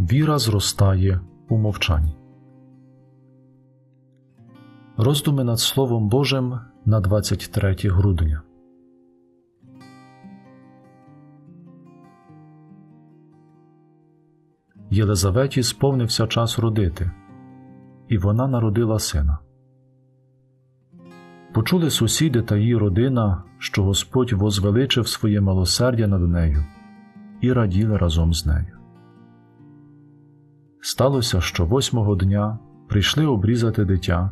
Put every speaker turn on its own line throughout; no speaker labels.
Віра зростає у мовчанні. Роздуми над Словом Божим на 23 грудня. Єлизаветі сповнився час родити, і вона народила сина. Почули сусіди та її родина, що Господь возвеличив своє милосердя над нею, і раділи разом з нею. Сталося, що восьмого дня прийшли обрізати дитя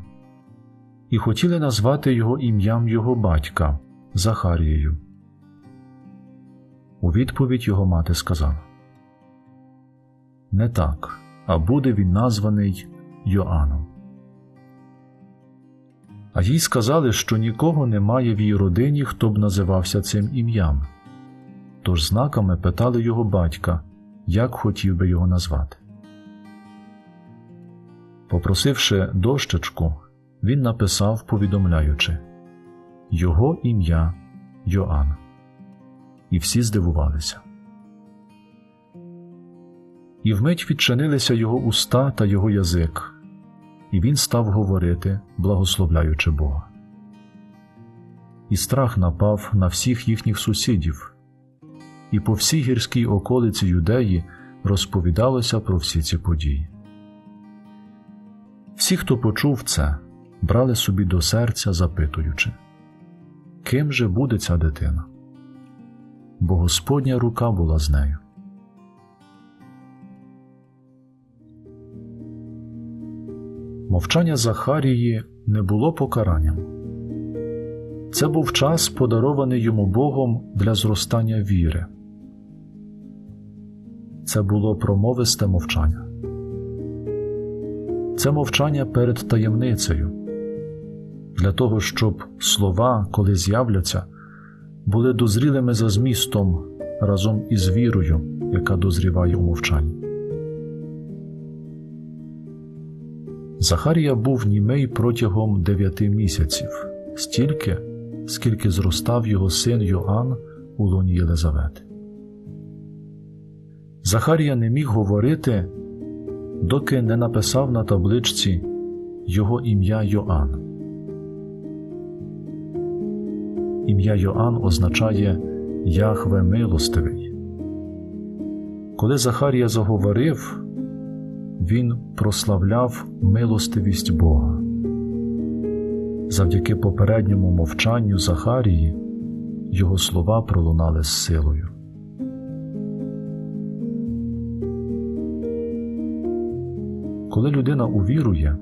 і хотіли назвати його ім'ям його батька Захарією. У відповідь його мати сказала Не так, а буде він названий Йоанном. А їй сказали, що нікого немає в її родині, хто б називався цим ім'ям. Тож знаками питали його батька, як хотів би його назвати. Попросивши дощечку, він написав, повідомляючи Його ім'я Йоанн. І всі здивувалися. І вмить відчинилися його уста та його язик, і він став говорити, благословляючи Бога. І страх напав на всіх їхніх сусідів, і по всій гірській околиці юдеї розповідалося про всі ці події. Всі, хто почув це, брали собі до серця, запитуючи, ким же буде ця дитина? Бо Господня рука була з нею. Мовчання Захарії не було покаранням. Це був час, подарований йому Богом для зростання віри. Це було промовисте мовчання. Це мовчання перед таємницею, для того, щоб слова, коли з'являться, були дозрілими за змістом разом із вірою, яка дозріває у мовчанні. Захарія був німий протягом дев'яти місяців, стільки, скільки зростав його син Йоанн у лоні Єлизавети. Захарія не міг говорити, доки не написав на табличці його ім'я Йоанн. Ім'я Йоанн означає Яхве милостивий. Коли Захарія заговорив, він прославляв милостивість Бога. Завдяки попередньому мовчанню Захарії його слова пролунали з силою. Коли людина увірує,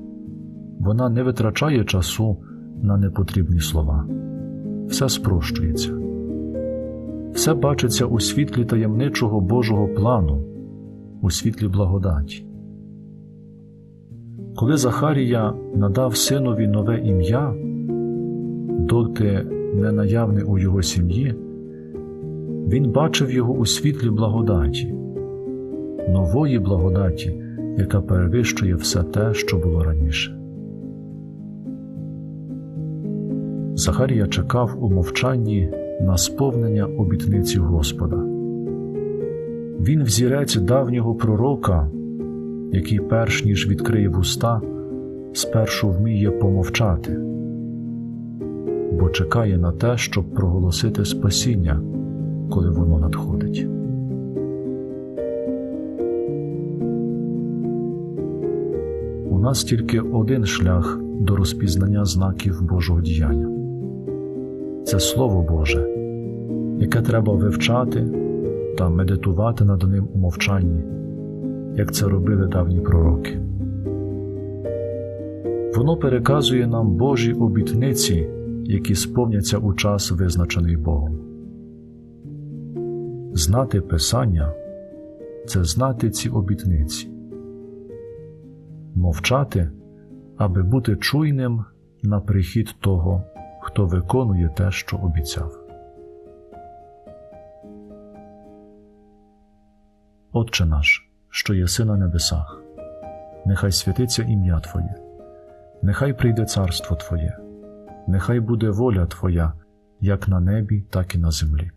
вона не витрачає часу на непотрібні слова, все спрощується, все бачиться у світлі таємничого Божого плану, у світлі благодаті. Коли Захарія надав синові нове ім'я, доти ненаявне у його сім'ї, він бачив його у світлі благодаті, нової благодаті, яка перевищує все те, що було раніше. Захарія чекав у мовчанні на сповнення обітниці Господа. Він взірець давнього пророка який, перш ніж відкриє вуста, спершу вміє помовчати, бо чекає на те, щоб проголосити спасіння, коли воно надходить. У нас тільки один шлях до розпізнання знаків Божого діяння це Слово Боже, яке треба вивчати та медитувати над ним у мовчанні як це робили давні пророки. Воно переказує нам Божі обітниці, які сповняться у час, визначений Богом. Знати Писання це знати ці обітниці, мовчати, аби бути чуйним на прихід того, хто виконує те, що обіцяв. Отче наш що єси на небесах, нехай святиться ім'я Твоє, нехай прийде царство Твоє, нехай буде воля Твоя, як на небі, так і на землі.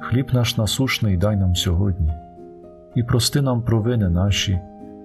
Хліб наш насушний дай нам сьогодні, і прости нам провини наші,